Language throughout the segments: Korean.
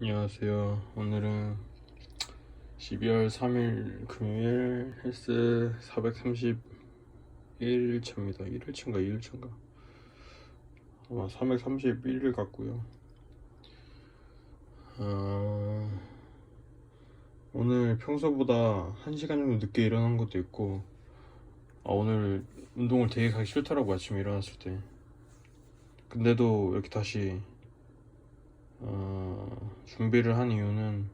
안녕하세요. 오늘은 12월 3일 금요일 헬스 431일차입니다. 1일차인가 2일차인가? 아마 331일 같고요. 어, 오늘 평소보다 1시간 정도 늦게 일어난 것도 있고 아, 오늘 운동을 되게 가기 싫더라고 아침에 일어났을 때. 근데도 이렇게 다시 어, 준비를 한 이유는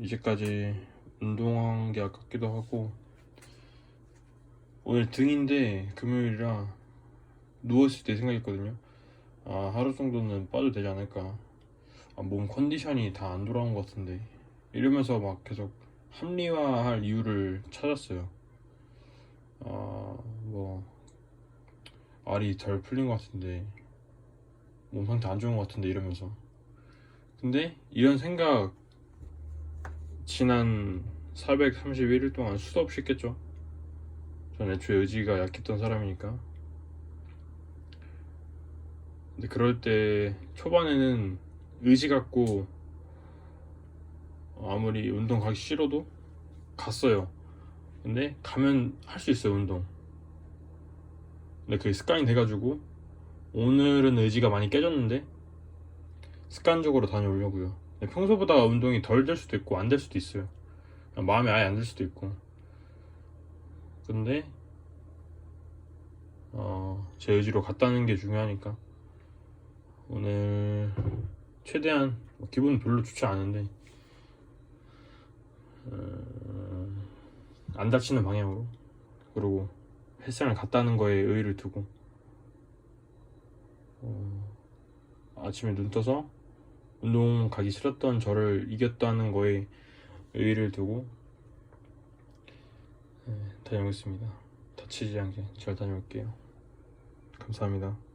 이제까지 운동한 게 아깝기도 하고 오늘 등인데 금요일이라 누웠을 때 생각했거든요. 아 하루 정도는 빠도 되지 않을까. 아, 몸 컨디션이 다 안 돌아온 것 같은데 이러면서 막 계속 합리화할 이유를 찾았어요. 아뭐 알이 덜 풀린 것 같은데 몸 상태 안 좋은 것 같은데 이러면서 근데 이런 생각 지난 431일 동안 수도 없이 했겠죠. 전 애초에 의지가 약했던 사람이니까. 근데 그럴 때 초반에는 의지 갖고 아무리 운동 가기 싫어도 갔어요. 근데 가면 할 수 있어요 운동. 근데 그게 습관이 돼가지고 오늘은 의지가 많이 깨졌는데 습관적으로 다녀오려고요. 평소보다 운동이 덜 될 수도 있고 안 될 수도 있어요. 마음에 아예 안 들 수도 있고. 근데 어, 제 의지로 갔다는 게 중요하니까 오늘 최대한 뭐 기분은 별로 좋지 않은데 어, 안 다치는 방향으로 그리고 헬스장을 갔다는 거에 의의를 두고 어, 아침에 눈 떠서 운동 가기 싫었던 저를 이겼다는 거에 의의를 두고 네, 다녀오겠습니다. 다치지 않게 잘 다녀올게요. 감사합니다.